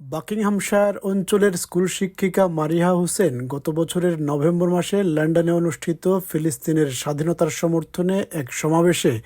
Buckinghamshire অঞ্চলের school শিক্ষিকা মারিহা হোসেন গত বছরের নভেম্বর মাসে লন্ডনে অনুষ্ঠিত ফিলিস্তিনের স্বাধীনতার সমর্থনে এক সমাবেশে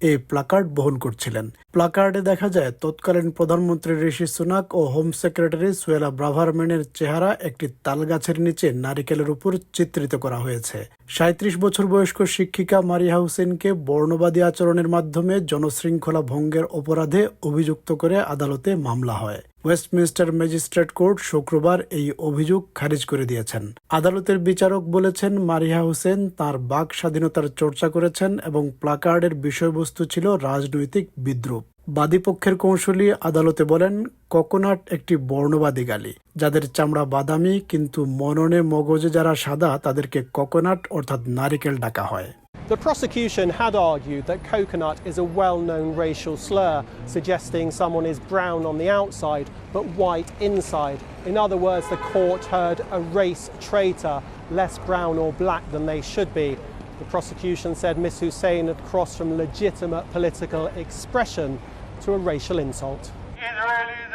এই প্লাকার্ড বহন করছিলেন। প্লাকার্ডে দেখা যায়, তৎকালীন প্রধানমন্ত্রী ঋষি সুনাক ও হোম সেক্রেটারি সুয়েলা ব্রাভারম্যানের চেহারা একটি তালগাছের নিচে নারিকেলের উপর চিত্রিত করা হয়েছে। সাঁত্রিশ বছর বয়স্ক শিক্ষিকা মারিয়া হোসেনকে বর্ণবাদী আচরণের মাধ্যমে জনশৃঙ্খলা ভঙ্গের অপরাধে অভিযুক্ত করে আদালতে মামলা হয়। ওয়েস্টমিনস্টার ম্যাজিস্ট্রেট কোর্ট শুক্রবার এই অভিযোগ খারিজ করে দিয়েছেন। আদালতের বিচারক বলেছেন, মারিয়া হোসেন তার বাক স্বাধীনতার চর্চা করেছেন এবং প্লাকার্ডের বিষয়বস্তু ছিল রাজনৈতিক বিদ্রুপ। বাদীপক্ষের কৌশলী আদালতে বলেন, কোকোনাট একটি বর্ণবাদী গালি। যাদের চামড়া বাদামি, কিন্তু মননে মগজে যারা সাদা, তাদেরকে কোকোনাট অর্থাৎ নারিকেল ডাকা হয়। The prosecution had argued that coconut is a well known racial slur, suggesting someone is brown on the outside but white inside. In other words, the court heard a race traitor, less brown or black than they should be. The prosecution said Miss Hussein had crossed from legitimate political expression to a racial insult. Israelis are 30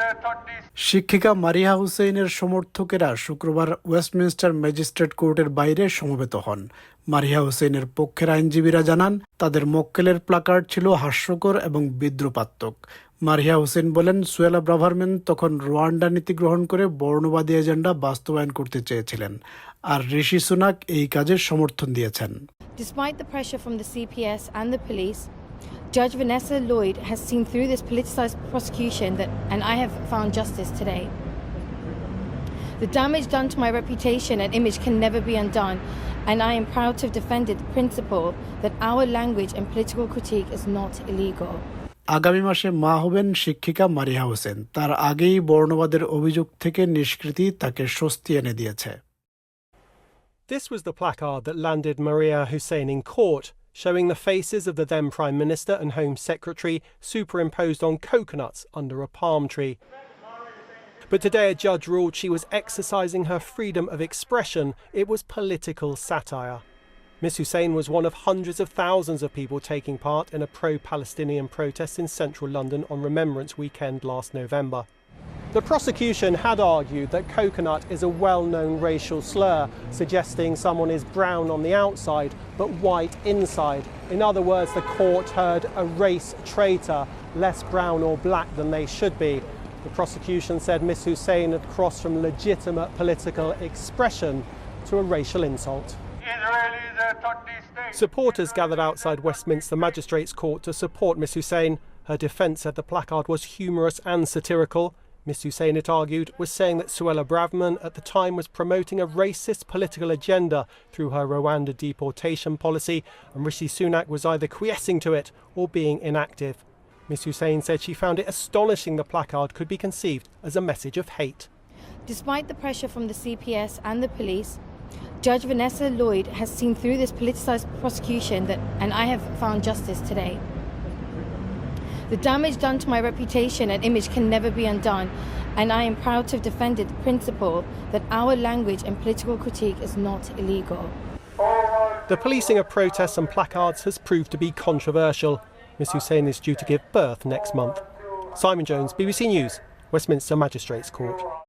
শিক্ষিকা মারিয়া হুসেইনের সমর্থকেরা শুক্রবার Westminster magistrate কোর্টের বাইরে সমবেত হন। মারিয়া হুসেইনের পক্ষের আইনজীবীরা জানান তাদের মক্কেলের প্লাকার্ড ছিল হাস্যকর এবং বিদ্রুপাত্মক। মারিয়া হোসেন বলেন সুয়েলা ব্রাভারম্যান তখন রোয়ান্ডা নীতি গ্রহণ করে বর্ণবাদী এজেন্ডা বাস্তবায়ন করতে চেয়েছিলেন। আর ঋষি সুনাক এই কাজের সমর্থন দিয়েছেন। Despite the pressure from the CPS and the police, Judge Vanessa Lloyd has seen through this politicized prosecution that, and I have found justice today. The damage done to my reputation and image can never be undone, and I am proud to have defended the principle that our language and political critique is not illegal. আগামী মাসে মা হবেন শিক্ষিকা মারিয়া হোসেন তার আগেই বর্ণবাদের অভিযোগ থেকে নিষ্কৃতি তাকে স্বস্তি এনে দিয়েছে This was the placard that landed Maria Hussein in court, showing the faces of the then Prime Minister and Home Secretary superimposed on coconuts under a palm tree. But today a judge ruled she was exercising her freedom of expression. It was political satire. Miss Hussein was one of hundreds of thousands of people taking part in a pro Palestinian protest in central London on Remembrance Weekend last November. The prosecution had argued that coconut is a well known racial slur, suggesting someone is brown on the outside but white inside. In other words, the court heard a race traitor, less brown or black than they should be. The prosecution said Miss Hussein had crossed from legitimate political expression to a racial insult. Israelis are 30 states. Supporters gathered outside Westminster Magistrates Court to support Miss Hussein. Her defence said the placard was humorous and satirical. Miss Hussein, it argued, was saying that Suella Braverman at the time was promoting a racist political agenda through her Rwanda deportation policy, and Rishi Sunak was either quiescing to it or being inactive. Miss Hussein said she found it astonishing the placard could be conceived as a message of hate. Despite the pressure from the CPS and the police, Judge Vanessa Lloyd has seen through this politicized prosecution that, and I have found justice today. The damage done to my reputation and image can never be undone, and I am proud to have defended the principle that our language and political critique is not illegal. The policing of protests and placards has proved to be controversial. Miss Hussein is due to give birth next month. Simon Jones, BBC News, Westminster Magistrates Court.